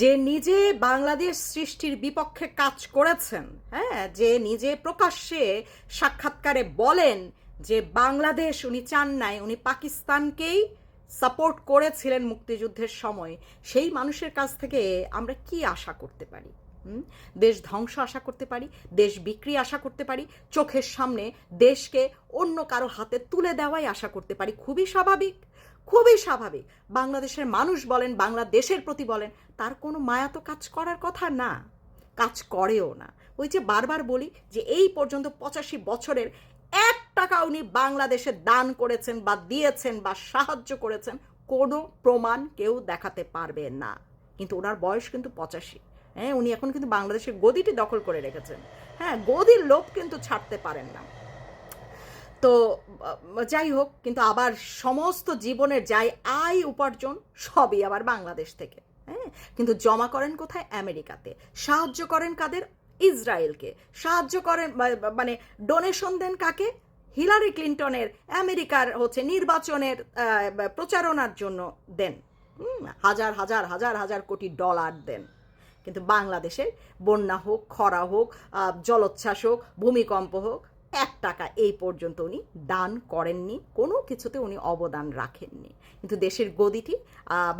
যে নিজে বাংলাদেশ সৃষ্টির বিপক্ষে কাজ করেছেন হ্যাঁ যে নিজে প্রকাশ্যে সাক্ষাৎকারে বলেন যে বাংলাদেশ উনি চান নাই, উনি পাকিস্তানকেই সাপোর্ট করেছিলেন মুক্তিযুদ্ধের সময়, সেই মানুষের কাছ থেকে আমরা কি আশা করতে পারি? দেশ ধ্বংস আশা করতে পারি, দেশ বিক্রি আশা করতে পারি, চোখের সামনে দেশকে অন্য কারও হাতে তুলে দেওয়াই আশা করতে পারি, খুবই স্বাভাবিক। খুবই স্বাভাবিক। বাংলাদেশের মানুষ বলেন, বাংলাদেশের প্রতি বলেন, তার কোনো মায়া তো কাজ করার কথা না। কাজ করেও না। ওই যে বারবার বলি যে এই পর্যন্ত পঁচাশি বছরের এক টাকা উনি বাংলাদেশে দান করেছেন বা দিয়েছেন বা সাহায্য করেছেন, কোনো প্রমাণ কেউ দেখাতে পারবে না। কিন্তু ওনার বয়স কিন্তু পঁচাশি। হ্যাঁ উনি এখন কিন্তু বাংলাদেশের গদিটি দখল করে রেখেছেন। হ্যাঁ গদির লোভ কিন্তু ছাড়তে পারেন না। তো যাই হোক, কিন্তু আবার সমস্ত জীবনের যাই আয় উপার্জন সবই আবার বাংলাদেশ থেকে হ্যাঁ? কিন্তু জমা করেন কোথায়? আমেরিকাতে। সাহায্য করেন কাদের? ইসরায়েলকে। সাহায্য করেন মানে ডোনেশন দেন কাকে? হিলারি ক্লিন্টনের, আমেরিকার হচ্ছে নির্বাচনের প্রচারণার জন্য দেন। হাজার হাজার হাজার হাজার কোটি ডলার দেন। কিন্তু বাংলাদেশে বন্যা হোক, খরা হোক জলোচ্ছ্বাস হোক, ভূমিকম্প হোক এক টাকা এই পর্যন্ত উনি দান করেননি, কোনো কিছুতে উনি অবদান রাখেননি। কিন্তু দেশের গদিটি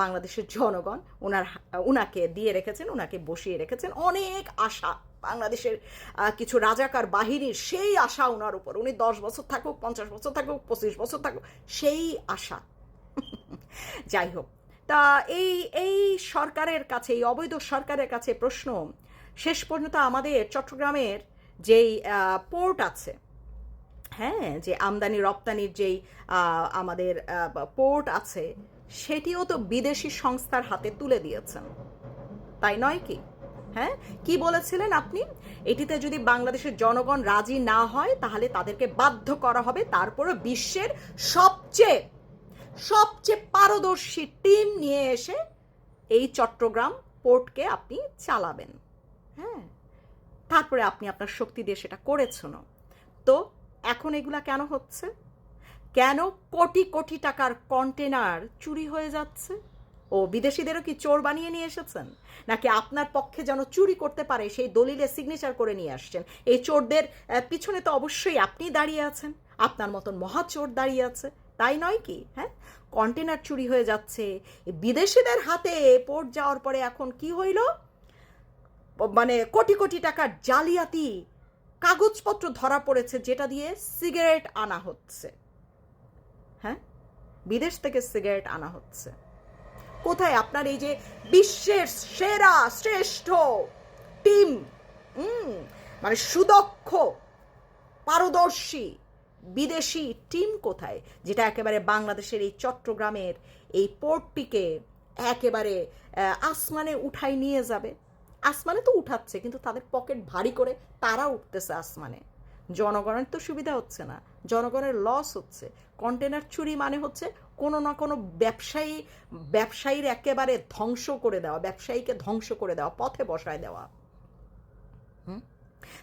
বাংলাদেশের জনগণ ওনার উনাকে দিয়ে রেখেছেন ওনাকে বসিয়ে রেখেছেন। অনেক আশা বাংলাদেশের কিছু রাজাকার বাহিনীর সেই আশা ওনার উপর। উনি দশ বছর থাকুক, পঞ্চাশ বছর থাকুক, পঁচিশ বছর থাকুক, সেই আশা। যাই হোক, তা এই এই সরকারের কাছে, এই অবৈধ সরকারের কাছে প্রশ্ন। শেষ পর্যন্ত আমাদের চট্টগ্রামের যেই পোর্ট আছে হ্যাঁ যে আমদানি, রপ্তানির যেই আমাদের পোর্ট আছে, সেটিও তো বিদেশি সংস্থার হাতে তুলে দিয়েছেন। তাই নয় কি? হ্যাঁ? কি বলেছিলেন আপনি? এটিতে যদি বাংলাদেশের জনগণ রাজি না হয়, তাহলে তাদেরকে বাধ্য করা হবে তারপরে বিশ্বের সবচেয়ে সবচেয়ে পারদর্শী টিম নিয়ে এসে এই চট্টগ্রাম পোর্টকে আপনি চালাবেন। হ্যাঁ? তারপরে আপনি আপনার শক্তি দিয়ে সেটা করেছেন তো এখন এগুলা কেন হচ্ছে? কেন কোটি কোটি টাকার কন্টেনার চুরি হয়ে যাচ্ছে? ও বিদেশিদেরও কি চোর বানিয়ে নিয়ে এসেছেন? নাকি আপনার পক্ষে যেন চুরি করতে পারে, সেই দলিলে সিগনেচার করে নিয়ে আসছেন? এই চোরদের পিছনে তো অবশ্যই আপনি দাঁড়িয়ে আছেন। আপনার মতন মহা চোর দাঁড়িয়ে আছে। তাই নয় কি? হ্যাঁ? কন্টেনার চুরি হয়ে যাচ্ছে। বিদেশিদের হাতে পোর্ট যাওয়ার পরে এখন কি হইল? মানে কোটি কোটি টাকার জালিয়াতি কাগজপত্র ধরা পড়েছে, যেটা দিয়ে সিগারেট আনা হচ্ছে। হ্যাঁ? বিদেশ থেকে সিগারেট আনা হচ্ছে। কোথায় আপনার এই যে বিশ্বের সেরা, শ্রেষ্ঠ টিম মানে সুদক্ষ, পারদর্শী বিদেশি টিম কোথায়, যেটা একেবারে বাংলাদেশের এই চট্টগ্রামের এই পোর্টটিকে একেবারে আসমানে উঠাই নিয়ে যাবে? আসমানে তো উঠাচ্ছে, কিন্তু তাদের পকেট ভারী করে তারা উঠতেছে আসমানে। জনগণের তো সুবিধা হচ্ছে না, জনগণের লস হচ্ছে। কন্টেনার চুরি মানে হচ্ছে কোনো না কোনো ব্যবসায়ী, ব্যবসায়ীর একেবারে ধ্বংস করে দেওয়া, ব্যবসায়ীকে ধ্বংস করে দেওয়া, পথে বসায় দেওয়া।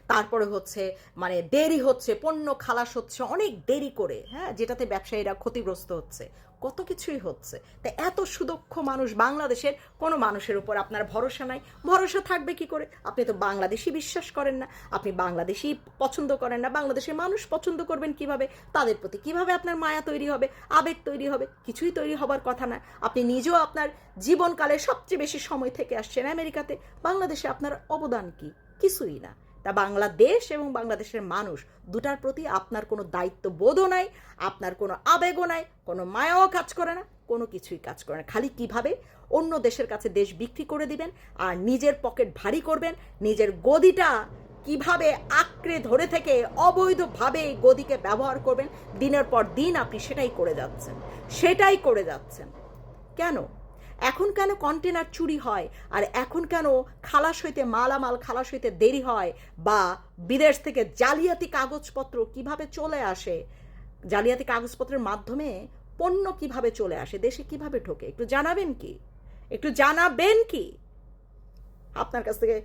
তারপরে হচ্ছে মানে দেরি হচ্ছে, পণ্য খালাস হচ্ছে, অনেক দেরি করে হ্যাঁ যেটাতে ব্যবসায়ীরা ক্ষতিগ্রস্ত হচ্ছে, কত কিছুই হচ্ছে। তা এত সুদক্ষ মানুষ বাংলাদেশের, কোনো মানুষের উপর আপনার ভরসা নাই। ভরসা থাকবে কি করে? আপনি তো বাংলাদেশি বিশ্বাস করেন না, আপনি বাংলাদেশি পছন্দ করেন না, বাংলাদেশের মানুষ পছন্দ করবেন কীভাবে? তাদের প্রতি কীভাবে আপনার মায়া তৈরি হবে, আবেগ তৈরি হবে? কিছুই তৈরি হবার কথা না। আপনি নিজেও আপনার জীবনকালে সবচেয়ে বেশি সময় থেকে আসছেন আমেরিকাতে। বাংলাদেশে আপনার অবদান কি? কিছুই না। তা বাংলাদেশ এবং বাংলাদেশের মানুষ দুটার প্রতি আপনার কোনো দায়িত্ব বোধও নাই, আপনার কোনো আবেগও নাই, কোনো মায়াও কাজ করে না, কোনো কিছুই কাজ করে না। খালি কীভাবে? অন্য দেশের কাছে দেশ বিক্রি করে দিবেন আর নিজের পকেট ভারী করবেন, নিজের গদিটা কীভাবে আঁকড়ে ধরে থেকে অবৈধভাবে গদিকে ব্যবহার করবেন, দিনের পর দিন আপনি সেটাই করে যাচ্ছেন, সেটাই করে যাচ্ছেন। কেন? এখন কেন কন্টেনার চুরি হয়? আর এখন কেন খালাস হইতে মালামাল, খালাস হইতে দেরি হয়? বা বিদেশ থেকে জালিয়াতি কাগজপত্র কীভাবে চলে আসে? জালিয়াতি কাগজপত্রের মাধ্যমে পণ্য কীভাবে চলে আসে? দেশে কীভাবে ঢোকে? একটু জানাবেন কি? একটু জানাবেন কি? আপনার কাছ থেকে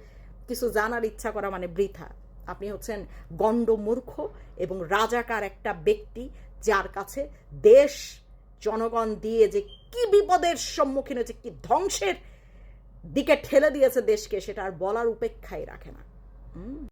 কিছু জানার ইচ্ছা করা মানে বৃথা। আপনি হচ্ছেন গণ্ডমূর্খ এবং রাজাকার একটা ব্যক্তি যার কাছে দেশ, জনগণ দিয়ে যে কি বিপদের সম্মুখীন হয়েছে, কি ধ্বংসের দিকে ঠেলে দিয়েছে দেশকে, সেটা আর বলার উপেক্ষাই রাখে না।